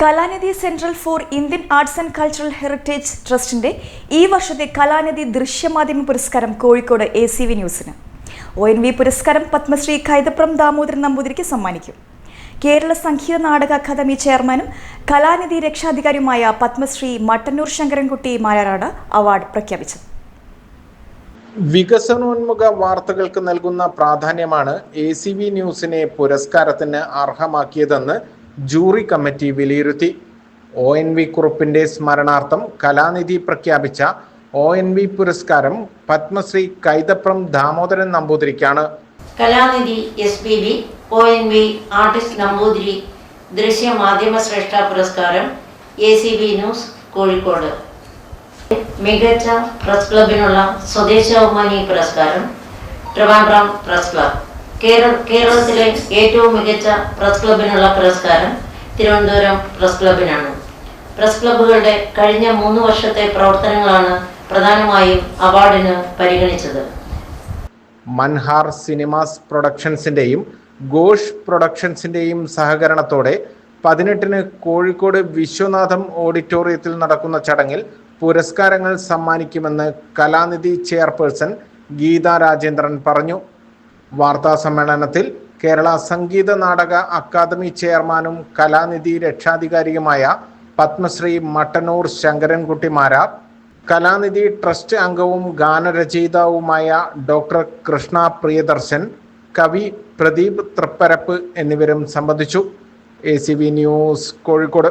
Kalanidhi central for Indian arts and cultural heritage ട്രസ്റ്റിന്റെ ഈ വർഷത്തെ കലാനിധി ദൃശ്യമാധ്യമ പുരസ്കാരം കോഴിക്കോട് എ സി വി ന്യൂസിന്. ഒ എൻ വി പുരസ്കാരം പത്മശ്രീ കൈതപ്രം ദാമോദരൻ നമ്പൂതിരിക്ക് സമ്മാനിക്കും. കേരള സംഗീത നാടക അക്കാദമി ചെയർമാനും കലാനിധി രക്ഷാധികാരിയുമായ പത്മശ്രീ മട്ടന്നൂർ ശങ്കരൻകുട്ടി മാരാറാണ് അവാർഡ് പ്രഖ്യാപിച്ചത്. വികസനോന്മുഖ വാർത്തകൾക്ക് നൽകുന്ന പ്രാധാന്യമാണ് എ സി വി ന്യൂസിനെ പുരസ്കാരത്തിന് അർഹമാക്കിയതെന്ന് ജൂറി കമ്മിറ്റി വിലയിരുത്തി ഒ എൻ വി കുറുപ്പിന്റെ സ്മരണാർത്ഥം കലാനിധി പ്രഖ്യാപിച്ച ഒ എൻ വി പുരസ്കാരം Padmashri Kaithapram Damodaran നമ്പൂതിരിക്കാണ്. Kalanidhi S P B O N V artist Namboothiri ദൃശ്യ മാധ്യമ ശ്രേഷ്ഠ പുരസ്കാരം A C B news Kozhikode. മികച്ച പ്രസ് ക്ലബിനുള്ള സ്വദേശാഭിമാനി പുരസ്കാരം ട്രിവാൻഡ്രം പ്രസ് ക്ലബ്. കേരളത്തിലെ ഏറ്റവും മികച്ച പ്രസ് ക്ലബിനുള്ള പുരസ്കാരം തിരുവനന്തപുരം പ്രസ് ക്ലബിനാണ്. പ്രസ് ക്ലബുകളുടെ കഴിഞ്ഞ മൂന്ന് വർഷത്തെ പ്രവർത്തനങ്ങളാണ് പ്രധാനമായും അവാർഡിന് പരിഗണിച്ചത്. മൻഹാർ സിനിമാസ് പ്രൊഡക്ഷൻസിന്റെയും ഘോഷ് പ്രൊഡക്ഷൻസിന്റെയും സഹകരണത്തോടെ പതിനെട്ടിന് കോഴിക്കോട് വിശ്വനാഥം ഓഡിറ്റോറിയത്തിൽ നടക്കുന്ന ചടങ്ങിൽ പുരസ്കാരങ്ങൾ സമ്മാനിക്കുമെന്ന് കലാനിധി ചെയർപേഴ്സൺ ഗീതാ രാജേന്ദ്രൻ പറഞ്ഞു. വാർത്താ സമ്മേളനത്തിൽ കേരള സംഗീത നാടക അക്കാദമി ചെയർമാനും കലാനിധി രക്ഷാധികാരിയുമായ പത്മശ്രീ മട്ടന്നൂർ ശങ്കരൻകുട്ടി മാരാർ കലാനിധി ട്രസ്റ്റ് അംഗവും ഗാനരചയിതാവുമായ ഡോക്ടർ കൃഷ്ണ പ്രിയദർശൻ കവി പ്രദീപ് തൃപ്പരപ്പ് എന്നിവരും സംബന്ധിച്ചു. A news Kozhikode.